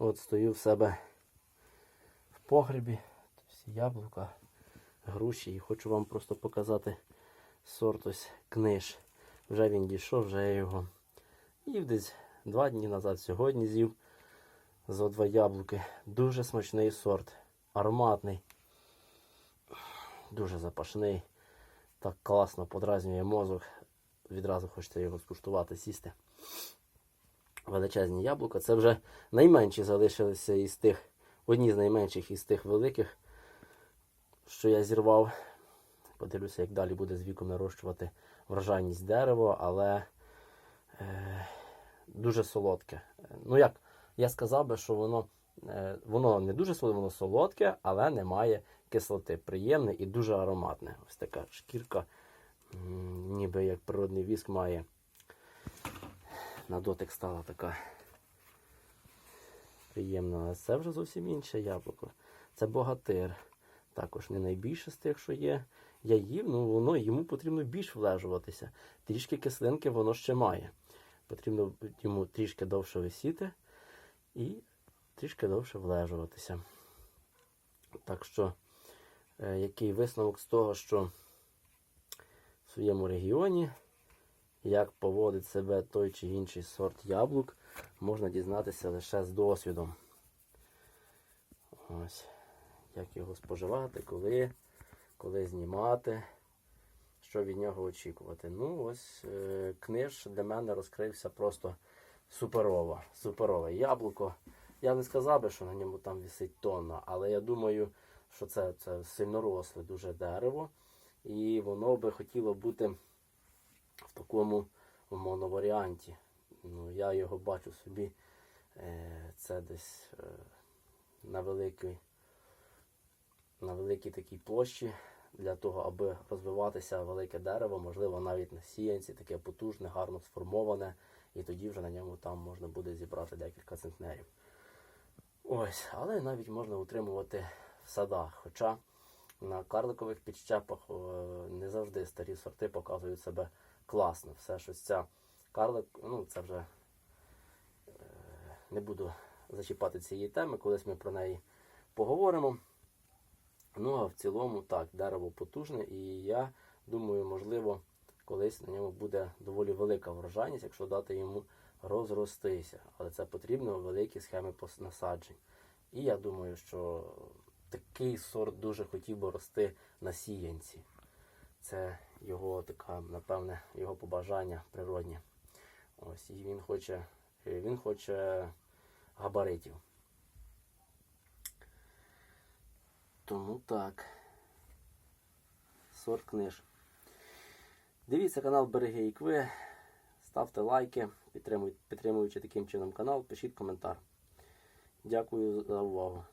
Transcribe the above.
От стою в себе в погребі. Яблука, груші. І хочу вам просто показати сорт ось книж. Вже він дійшов, вже я його їв десь два дні назад. Сьогодні з'їв зо два яблуки. Дуже смачний сорт, ароматний, дуже запашний. Так класно подразнює мозок. Відразу хочеться його скуштувати, сісти. Величезні яблука. Це вже найменші залишилися із тих, одні з найменших із тих великих, що я зірвав. Подивлюся, як далі буде з віком нарощувати врожайність дерева, але е, дуже солодке. Ну як, я сказав би, що воно, е, воно не дуже солодке, воно солодке, але не має кислоти. Приємне і дуже ароматне. Ось така шкірка, ніби як природний віск має. На дотик стала така приємна. А це вже зовсім інше яблуко. Це богатир. Також не найбільше з тих, що є. Я їв, ну воно йому потрібно більш влежуватися. Трішки кислинки воно ще має. Потрібно йому трішки довше висіти і трішки довше влежуватися. Так що, е, який висновок з того, що в своєму регіоні, як поводить себе той чи інший сорт яблук, можна дізнатися лише з досвідом. Ось. Як його споживати, коли, коли знімати, що від нього очікувати. Ну, ось е, книж для мене розкрився просто суперово. Суперове яблуко. Я не сказав би, що на ньому там висить тонна, але я думаю, що це, це сильноросле дуже дерево. І воно би хотіло бути в такому моноваріанті. Ну, я його бачу собі. Е, це десь е, на великій на великій такій площі для того, аби розвиватися велике дерево, можливо, навіть на сіянці, таке потужне, гарно сформоване, і тоді вже на ньому там можна буде зібрати декілька центнерів. Ось, але навіть можна утримувати в садах. Хоча на карликових підщепах не завжди старі сорти показують себе класно. Все ж ця карлик, ну це вже е, не буду зачіпати цієї теми, колись ми про неї поговоримо. Ну, а в цілому так, дерево потужне, і я думаю, можливо, колись на ньому буде доволі велика врожайність, якщо дати йому розростися. Але це потрібно великі схеми насаджень. І я думаю, що такий сорт дуже хотів би рости на сіянці. Це його така, напевне, його побажання природнє. Ось, і він хоче, він хоче габаритів. Тому так. Сорт книж. Дивіться канал Береги Ікви. Ставте лайки, підтримуючи таким чином канал, пишіть коментар. Дякую за увагу.